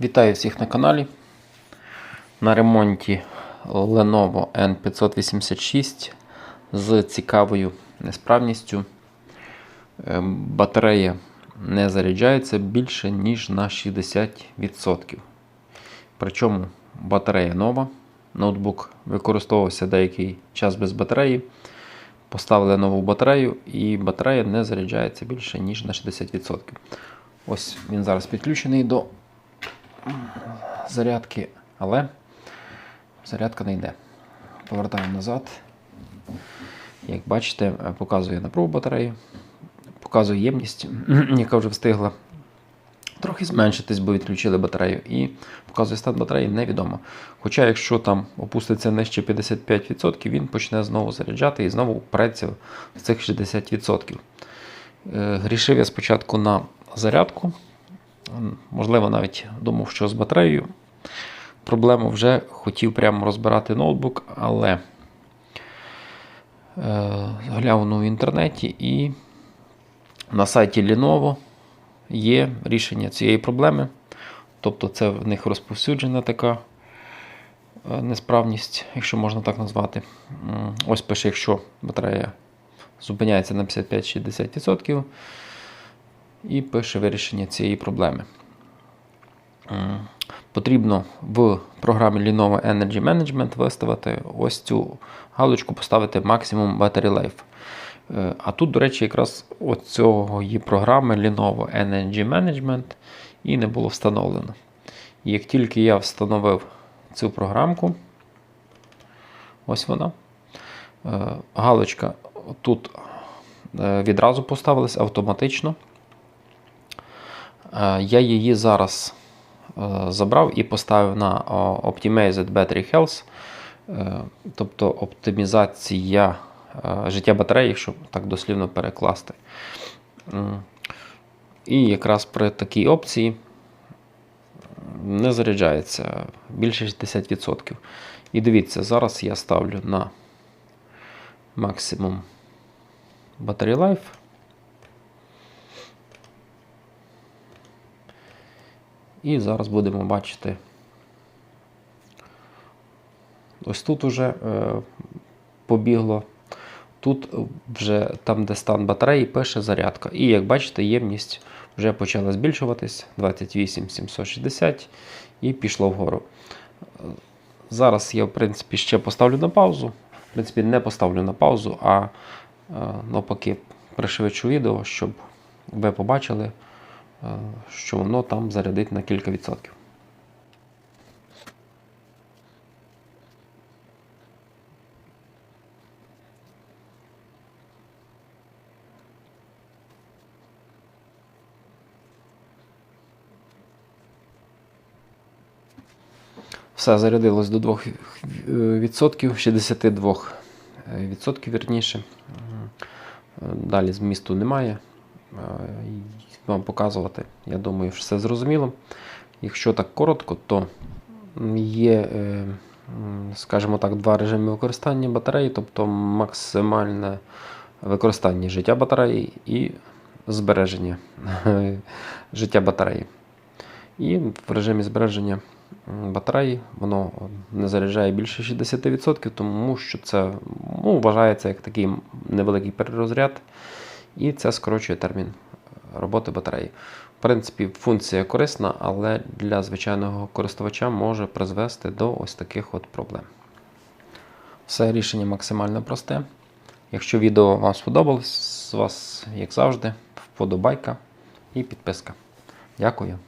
Вітаю всіх на каналі. На ремонті Lenovo N586 з цікавою несправністю. Е, Батарея не заряджається більше, ніж на 60%. Причому батарея нова. Ноутбук використовувався деякий час без батареї. Поставили нову батарею, і батарея не заряджається більше, ніж на 60%. Ось він зараз підключений до зарядки, але зарядка не йде. Повертаємо назад. Як бачите, показує напругу батареї, показує ємність, яка вже встигла трохи зменшитись, бо відключили батарею. І показує стан батареї невідомо. Хоча, якщо там опуститься нижче 55%, він почне знову заряджати і знову впреться в цих 60%. Е, Грішив я спочатку на зарядку. Можливо, навіть думав, що з батареєю проблему вже хотів прямо розбирати ноутбук, але е, глянув в інтернеті і на сайті Lenovo є рішення цієї проблеми. Тобто це в них розповсюджена така е, несправність, якщо можна так назвати. Ось пише, якщо батарея зупиняється на 55-60%, і пише вирішення цієї проблеми. Потрібно в програмі Lenovo Energy Management виставити ось цю галочку, поставити Maximum Battery Life. Е, А тут, до речі, якраз цього програми Lenovo Energy Management і не було встановлено. І як тільки я встановив цю програмку, ось вона, е, галочка тут е, відразу поставилась автоматично. Е, Я її зараз е, забрав і поставив на Optimized Battery Health, е, тобто оптимізація е, життя батареї, якщо так дослівно перекласти. І якраз при такій опції не заряджається більше 60%. І дивіться, зараз я ставлю на максимум Battery Life. І зараз будемо бачити. Ось тут уже е, побігло. Тут вже там, де стан батареї, пише зарядка. І як бачите, ємність вже почала збільшуватись 28 760 і пішло вгору. Зараз я, в принципі, ще поставлю на паузу. В принципі, не поставлю на паузу, а е, навпаки пришвидшу відео, щоб ви побачили, що воно там зарядить на кілька відсотків. Все зарядилось до 2%, 62% відсотків вірніше. Далі змісту немає. Вам показувати, я думаю, що все зрозуміло. Якщо так коротко, то є, е, скажімо так, два режими використання батареї, тобто максимальне використання життя батареї і збереження життя батареї. І в режимі збереження батареї воно не заряджає більше 60%, тому що це ну, вважається як такий невеликий перерозряд, і це скорочує термін роботи батареї. В принципі, функція корисна, але для звичайного користувача може призвести до ось таких от проблем. Все рішення максимально просте. Якщо відео вам сподобалось, з вас, як завжди, вподобайка і підписка. Дякую.